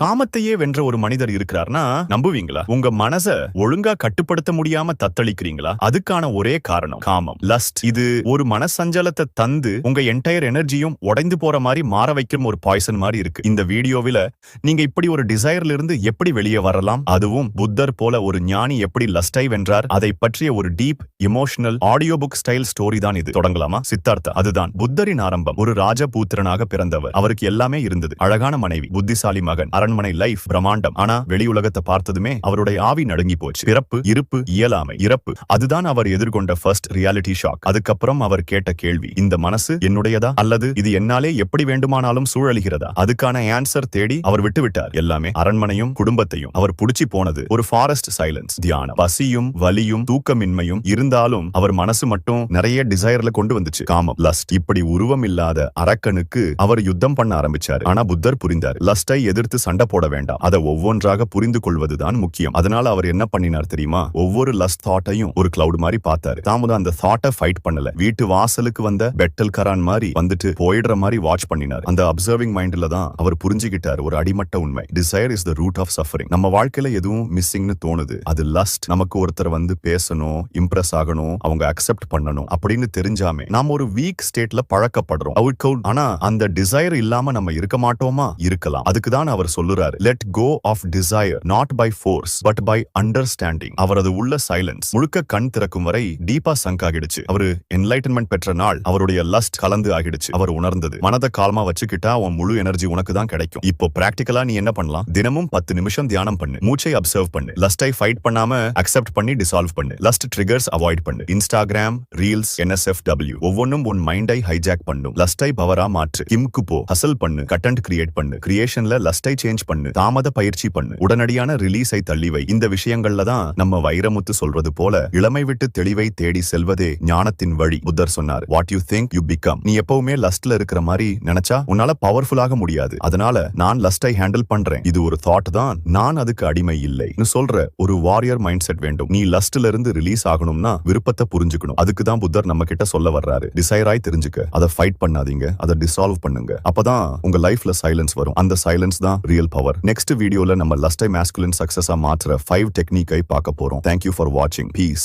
காமத்தையே வென்ற ஒரு மனிதர் இருக்கிறார்னா நம்புவீங்களா? உங்க மனச ஒழுங்கா கட்டுப்படுத்த முடியாம தத்தளிக்கிறீங்களா? அதுக்கான ஒரே காரணம் காமம். லஸ்ட் இது ஒரு மனசஞ்சலத்தை தந்து உங்க என்டையர் எனர்ஜியும் உடைந்து போற மாதிரி மாற வைக்கும் ஒரு பாய்சன் மாதிரி இருக்கு. இந்த வீடியோவில நீங்க இப்படி ஒரு டிசைர்ல இருந்து எப்படி வெளியே வரலாம்? அதுவும் புத்தர் போல ஒரு ஞானி எப்படி லஸ்டை வென்றார்? அதை பற்றிய ஒரு deep emotional audio book style story தான் இது. தொடங்கலாமா? சித்தார்த்தா அதுதான். புத்தரின் ஆரம்பம். ஒரு ராஜபூத்திரனாக பிறந்தவர். அவருக்கு எல்லாமே இருந்தது. அழகான மனைவி புத்திசாலி மகன். அரண்மனை லைஃப் பிரமாண்டம் ஆனா வெளியுலகத்தை பார்த்ததுமே அவருடைய ஆவி நடுங்கி போச்சு. பிறப்பு இருப்பு இயலாமை இறப்பு. அதுதான் அவர் எதிர்கொண்ட ஃபர்ஸ்ட் ரியாலிட்டி ஷாக் அதுக்கப்புறம் அவர் கேட்ட கேள்வி இந்த மனசு என்னுடையதா? அல்லது இது என்னாலே எப்படி வேண்டுமானாலும் சூழலுகிறதா? அதுக்கான ஆன்சர் தேடி அவர் விட்டு விட்டார் எல்லாமே அரண்மனையும் குடும்பத்தையும். அவர் புடிச்சு போனது ஒரு ஃபாரஸ்ட் சைலன்ஸ் தியானம். பசியும் வலியும் தூக்கமின்மையும் இருந்தாலும் அவர் மனசு மட்டும் நிறைய டிசைர்ல கொண்டு வந்துச்சு. காமம். லஸ்ட் இப்படி உருவம் இல்லாத அரக்கனுக்கு அவர் யுத்தம் பண்ண ஆரம்பிச்சார். ஆனா புத்தர் புரிந்தார். லஸ்டை எதிர்த்து சண்டை போட வேண்டாம். அதை ஒவ்வொன்றாக புரிந்து கொள்வதுதான் முக்கியம். அதனால அவர் என்ன பண்ணினார் தெரியுமா? ஒவ்வொரு லஸ் தாட்டையும் ஒரு கிளவுட் மாதிரி பார்த்தாரு. தாமதம் அந்த தாட்டை ஃபைட் பண்ணல. வீட்டு வாசலுக்கு வந்த பெட்டல் கரான் மாதிரி வந்துட்டு போயிடுற மாதிரி வாட்ச் பண்ணினார். அந்த அப்சர்விங் மைண்ட்ல தான் அவர் புரிஞ்சுக்கிட்டார் ஒரு அடிமட்ட உண்மை. Desire is the root of suffering நம்ம வாழ்க்கையில எதுவும் மிஸ்ஸிங்னு தோணுது. அது லஸ்ட் நமக்கு ஒருத்தர் வந்து பேசணும் இம்ப்ரெஸ் ஆகணும் அவங்க அக்செப்ட் பண்ணணும் அப்படின்னு தெரிஞ்சாமே நாம ஒரு வீக் ஸ்டேட்ல பழக்கப்படுறோம். அவுட் கவுட் ஆனா அந்த டிசைர் இல்லாம நம்ம இருக்க மாட்டோமா? இருக்கலாம். அதுக்கு தான் அவர் சொல்லுறாரு let go of desire not by force but by understanding அவரது உள்ள சைலன்ஸ் முழுக்க கண் திறக்கும் வரை டீப்பா சங்க் ஆகிடுச்சு. அவரு என்லைட்டன்மெண்ட் பெற்ற நாள் அவருடைய லஸ்ட் கலந்து ஆகிடுச்சு. அவர் உணர்ந்தது மனதை காலமா வச்சுக்கிட்டா உன் முழு எனர்ஜி உனக்கு தான் கிடைக்கும். இப்போ பிராக்டிகலா நீ என்ன பண்ணலாம்? தினமும் பத்து நிமிஷம் தியானம் பண்ணு மூச்சை அப்சர்வ் பண்ணு லஸ்டை ஃபைட் பண்ணாம அக்செப்ட் பண்ணி டிசால்வ் பண்ணு லஸ்ட் ட்ரிகர்ஸ் அவாய்ட் பண்ணு. இன்ஸ்டாகிராம் ரீல்ஸ் என்எஸ்எஃப் டபிள்யூ ஒவ்வொன்றும் உன் மைண்டை ஹைஜாக் பண்ணும். லஸ்டை பவரா மாற்று கிம்க்கு போ ஹசல் பண்ணு கட்டன்ட் கிரியேட் பண்ணு. கிரியேஷன்ல லஸ்டை சேஞ்ச் பண்ணு தாமத பயிற்சி பண்ணு உடனடியான ரிலீஸை தள்ளி வை. இந்த விஷயங்கள்ல தான் நம்ம வைரமுத்து சொல்றது போல இளமை விட்டு தெளிவை தேடி செல்வதே ஞானத்தின் வழி புத்தர் சொன்னார். What you think you become நீ எப்பவுமே லஸ்ட்ல இருக்கிற மாதிரி நினைச்சா உன்னால பவர்ஃபுல்லாக முடியாது. அதனால நான் லஸ்டை ஹேண்டில் பண்றேன். இது ஒரு தாட் தான். நான் அதுக்கு அடிமை இல்லை. சொல்ற ஒரு வாரியர் மைண்ட் செட் வேண்டும். நீ லஸ்ட்ல இருந்து ரிலீஸ் ஆகணும்னா விருப்பத்தை புரிஞ்சுக்கணும். அதுக்கு தான் புத்தர் நம்ம கிட்ட சொல்ல வர்றாரு. டிசைராய் தெரிஞ்சுக்க. அதை ஃபைட் பண்ணாதீங்க. அதை டிசால்வ் பண்ணுங்க. அப்பதான் உங்க லைஃப்ல சைலன்ஸ் வரும். அந்த சைலன்ஸ் தான் ரியல் பவர் நெக்ஸ்ட் வீடியோல நம்ம லஸ்டை மேஸ்குலின் சக்சஸா மாற்றுற ஃபைவ் டெக்னிக்கை பார்க்க போறோம். தேங்க்யூ ஃபார் வாட்சிங் பீஸ்